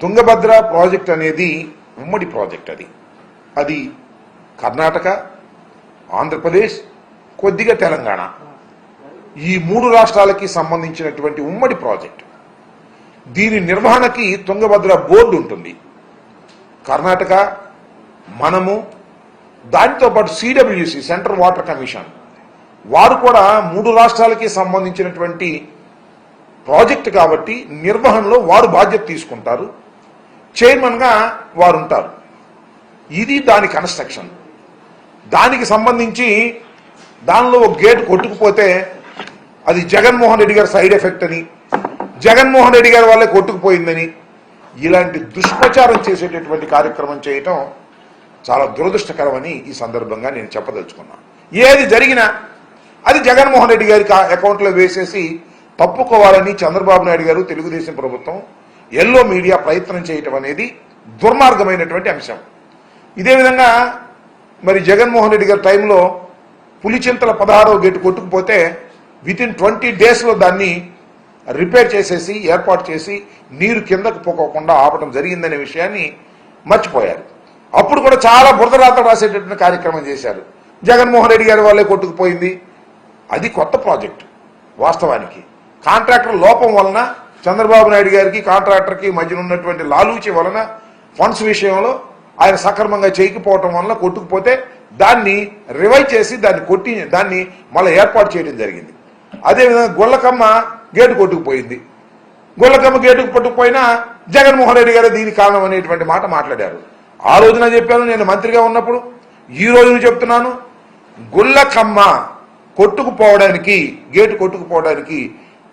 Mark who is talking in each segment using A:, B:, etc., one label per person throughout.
A: Tungabhadra project అనేది ఉమ్మడి project అది. అది కర్ణాటక ఆంధ్రప్రదేశ్ కొద్దిగా తెలంగాణ. ఈ మూడు రాష్ట్రాలకి సంబంధించినటువంటి ఉమ్మడి ప్రాజెక్ట్. దీని నిర్వహణకి తుంగభద్ర బోర్డు ఉంటుంది. కర్ణాటక మనము దానితో పాటు సిడబ్ల్యూసి సెంట్రల్ వాటర్ కమిషన్. వారు కూడా మూడు రాష్ట్రాలకి సంబంధించినటువంటి ప్రాజెక్ట్ కాబట్టి నిర్వహణలో వారు బాధ్యత తీసుకుంటారు. చైర్మన్గా వారు ఉంటారు ఇది దాని కన్స్ట్రక్షన్. దానికి సంబంధించి దానిలో ఒక గేట్ కొట్టుకుపోతే అది జగన్మోహన్ రెడ్డి గారి సైడ్ ఎఫెక్ట్ అని జగన్మోహన్ రెడ్డి గారి వాళ్ళే కొట్టుకుపోయిందని ఇలాంటి దుష్ప్రచారం చేసేటటువంటి కార్యక్రమం చేయటం చాలా దురదృష్టకరమని ఈ సందర్భంగా నేను చెప్పదలుచుకున్నాను ఏది జరిగినా అది జగన్మోహన్ రెడ్డి గారి అకౌంట్లో వేసేసి తప్పుకోవాలని చంద్రబాబు నాయుడు గారు తెలుగుదేశం ప్రభుత్వం ఎల్లో మీడియా ప్రయత్నం చేయటం అనేది దుర్మార్గమైనటువంటి అంశం. ఇదే విధంగా మరి జగన్మోహన్ రెడ్డి గారి టైంలో పులిచింతల పదహారవ గేటు కొట్టుకుపోతే విత్ ఇన్ ట్వంటీ డేస్లో దాన్ని రిపేర్ చేసేసి ఏర్పాటు చేసి నీరు కిందకు పోకోకుండా ఆపడం జరిగిందనే విషయాన్ని మర్చిపోయారు. అప్పుడు కూడా చాలా బురదరాత రాసేటటువంటి కార్యక్రమం చేశారు. జగన్మోహన్ రెడ్డి గారి వాళ్ళే కొట్టుకుపోయింది. అది కొత్త ప్రాజెక్టు వాస్తవానికి. కాంట్రాక్టర్ లోపం వలన చంద్రబాబు నాయుడు గారికి కాంట్రాక్టర్కి మధ్యన ఉన్నటువంటి లాలూచి వలన ఫండ్స్ విషయంలో ఆయన సక్రమంగా చేయకపోవటం వలన కొట్టుకుపోతే దాన్ని రివైవ్ చేసి దాన్ని కొట్టి దాన్ని మళ్ళీ ఏర్పాటు చేయడం జరిగింది. అదేవిధంగా గొల్లకమ్మ గేటు కొట్టుకుపోయింది. గొల్లకమ్మ గేటుకు పట్టుకుపోయినా జగన్మోహన్ రెడ్డి గారు దీనికి కారణం అనేటువంటి మాట మాట్లాడారు. ఆ రోజున చెప్పాను నేను మంత్రిగా ఉన్నప్పుడు ఈ రోజున చెప్తున్నాను గుల్లకమ్మ కొట్టుకుపోవడానికి గేటు కొట్టుకుపోవడానికి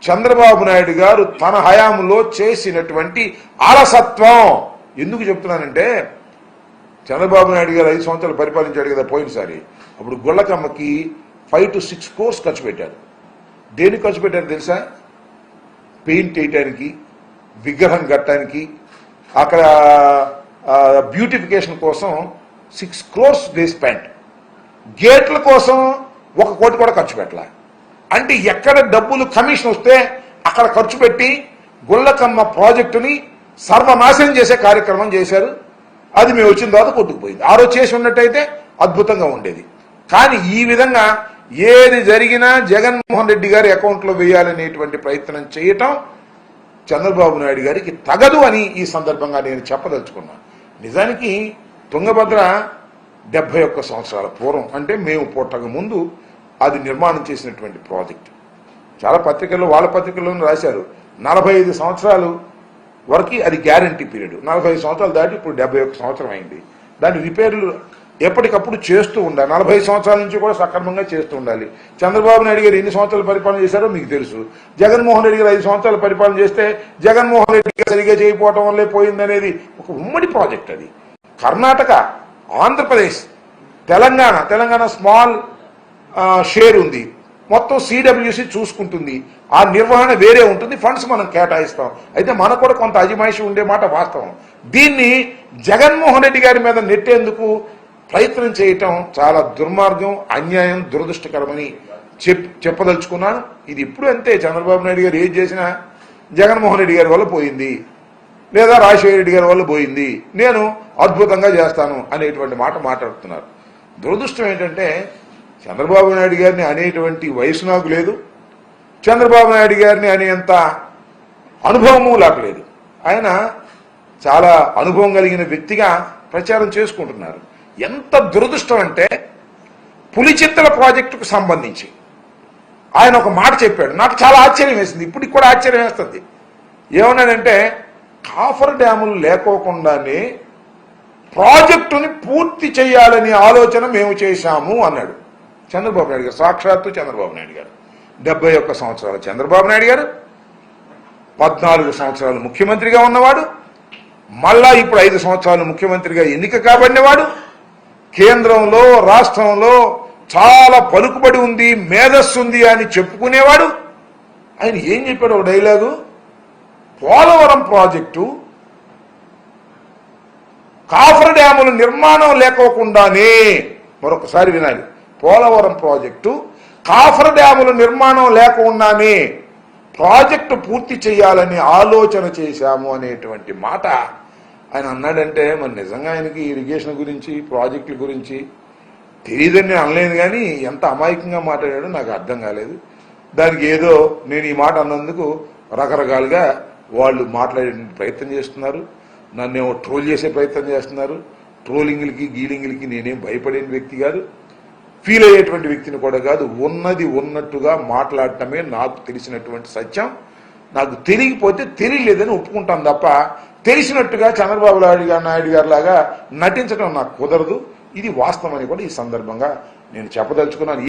A: చంద్రబాబు నాయుడు గారు తన హయాంలో చేసినటువంటి అలసత్వం. ఎందుకు చెప్తున్నానంటే చంద్రబాబు నాయుడు గారు ఐదు సంవత్సరాలు పరిపాలించాడు కదా పోయినసారి. అప్పుడు గుళ్ళకమ్మకి ఫైవ్ టు సిక్స్ కోర్స్ ఖర్చు పెట్టారు. దేనికి ఖర్చు పెట్టారు తెలుసా? పెయింట్ వేయటానికి విగ్రహం కట్టడానికి అక్కడ బ్యూటిఫికేషన్ కోసం సిక్స్ క్రోర్స్ దే స్పెండ్ గేట్ల కోసం ఒక కోటి కూడా ఖర్చు పెట్టాలి. అంటే ఎక్కడ డబ్బులు కమిషన్ వస్తే అక్కడ ఖర్చు పెట్టి గుళ్ళకమ్మ ప్రాజెక్టుని సర్వనాశనం చేసే కార్యక్రమం చేశారు. అది మేము వచ్చిన తర్వాత కొట్టుకుపోయింది ఆ రోజు చేసి ఉన్నట్టయితే అద్భుతంగా ఉండేది. కానీ ఈ విధంగా ఏది జరిగినా జగన్మోహన్ రెడ్డి గారి అకౌంట్లో వేయాలనేటువంటి ప్రయత్నం చేయటం చంద్రబాబు నాయుడు గారికి తగదు అని ఈ సందర్భంగా నేను చెప్పదలుచుకున్నాను. నిజానికి తుంగభద్ర డెబ్బై ఒక్క సంవత్సరాల పూర్వం అంటే మేము పుట్టక ముందు అది నిర్మాణం చేసినటువంటి ప్రాజెక్ట్. చాలా పత్రికల్లో వాళ్ళ పత్రికల్లోనూ రాశారు. నలభై ఐదు సంవత్సరాలు వరకు అది గ్యారంటీ పీరియడ్. నలభై ఐదు సంవత్సరాలు దాటి ఇప్పుడు డెబ్బై ఒక్క సంవత్సరం అయింది. దాని రిపేర్లు ఎప్పటికప్పుడు చేస్తూ ఉండాలి. నలభై సంవత్సరాల నుంచి కూడా సక్రమంగా చేస్తూ ఉండాలి. చంద్రబాబు నాయుడు గారు ఎన్ని సంవత్సరాలు పరిపాలన చేశారో మీకు తెలుసు. జగన్మోహన్ రెడ్డి గారు ఐదు సంవత్సరాలు పరిపాలన చేస్తే జగన్మోహన్ రెడ్డి గారు సరిగా చేయకపోవటం వల్లే పోయిందనేది ఒక ఉమ్మడి ప్రాజెక్ట్ అది. కర్ణాటక ఆంధ్రప్రదేశ్ తెలంగాణ. తెలంగాణ స్మాల్ షేర్ ఉంది. మొత్తం సిడబ్ల్యూసి చూసుకుంటుంది. ఆ నిర్వహణ వేరే ఉంటుంది ఫండ్స్ మనం కేటాయిస్తాం. అయితే మనకు కూడా కొంత అజమాయిషి ఉండే మాట వాస్తవం. దీన్ని జగన్మోహన్ రెడ్డి గారి మీద నెట్టేందుకు ప్రయత్నం చేయటం చాలా దుర్మార్గం అన్యాయం దురదృష్టకరమని చెప్ చెప్పదలుచుకున్నాను. ఇది ఇప్పుడు అంతే. చంద్రబాబు నాయుడు గారు ఏం చేసినా జగన్మోహన్ రెడ్డి గారి వల్ల పోయింది. లేదా రాజశేఖర రెడ్డి గారి వల్ల పోయింది. నేను అద్భుతంగా చేస్తాను అనేటువంటి మాట మాట్లాడుతున్నారు. దురదృష్టం ఏంటంటే చంద్రబాబు నాయుడు గారిని అనేటువంటి వయసు నాకు లేదు. చంద్రబాబు నాయుడు గారిని అనేంత అనుభవము నాకు లేదు. ఆయన చాలా అనుభవం కలిగిన వ్యక్తిగా ప్రచారం చేసుకుంటున్నారు. ఎంత దురదృష్టం అంటే పులిచిత్తల ప్రాజెక్టుకు సంబంధించి ఆయన ఒక మాట చెప్పాడు. నాకు చాలా ఆశ్చర్యం వేసింది. ఇప్పటికి కూడా ఆశ్చర్యం వేస్తుంది. ఏమన్నాడంటే కాఫర్ డ్యాములు లేకోకుండానే ప్రాజెక్టుని పూర్తి చేయాలనే ఆలోచన మేము చేశాము అన్నాడు. చంద్రబాబు నాయుడు గారు సాక్షాత్తు చంద్రబాబు నాయుడు గారు. డెబ్బై ఒక్క సంవత్సరాలు చంద్రబాబు నాయుడు గారు పద్నాలుగు సంవత్సరాలు ముఖ్యమంత్రిగా ఉన్నవాడు మళ్ళా ఇప్పుడు ఐదు సంవత్సరాలు ముఖ్యమంత్రిగా ఎన్నిక కాబడినవాడు కేంద్రంలో రాష్ట్రంలో చాలా పలుకుబడి ఉంది మేధస్సు ఉంది అని చెప్పుకునేవాడు. ఆయన ఏం చెప్పాడు ఒక డైలాగు? పోలవరం ప్రాజెక్టు కాఫర్ డ్యాముల నిర్మాణం లేకోకుండానే మరొకసారి వినాలి. పోలవరం ప్రాజెక్టు కాఫర్ డ్యాముల నిర్మాణం లేకుండానే ప్రాజెక్టు పూర్తి చేయాలని ఆలోచన చేశాము అనేటువంటి మాట ఆయన అన్నాడంటే మరి నిజంగా ఆయనకి ఇరిగేషన్ గురించి ప్రాజెక్టుల గురించి తెలియదని నేను అనలేదు కానీ ఎంత అమాయకంగా మాట్లాడాడో నాకు అర్థం కాలేదు. దానికి ఏదో నేను ఈ మాట అన్నందుకు రకరకాలుగా వాళ్ళు మాట్లాడే ప్రయత్నం చేస్తున్నారు. నన్నేమో ట్రోల్ చేసే ప్రయత్నం చేస్తున్నారు. ట్రోలింగ్లకి గీలింగ్లకి నేనేం భయపడే వ్యక్తి కాదు. ఫీల్ అయ్యేటువంటి వ్యక్తిని కూడా కాదు ఉన్నది ఉన్నట్టుగా మాట్లాడటమే నాకు తెలిసినటువంటి సత్యం. నాకు తెలియకపోతే తెలియలేదని ఒప్పుకుంటాను తప్ప తెలిసినట్టుగా చంద్రబాబు నాయుడు గారు నాయుడు గారు లాగా నటించడం నాకు కుదరదు. ఇది వాస్తవం అని కూడా ఈ సందర్భంగా నేను చెప్పదలుచుకున్నాను.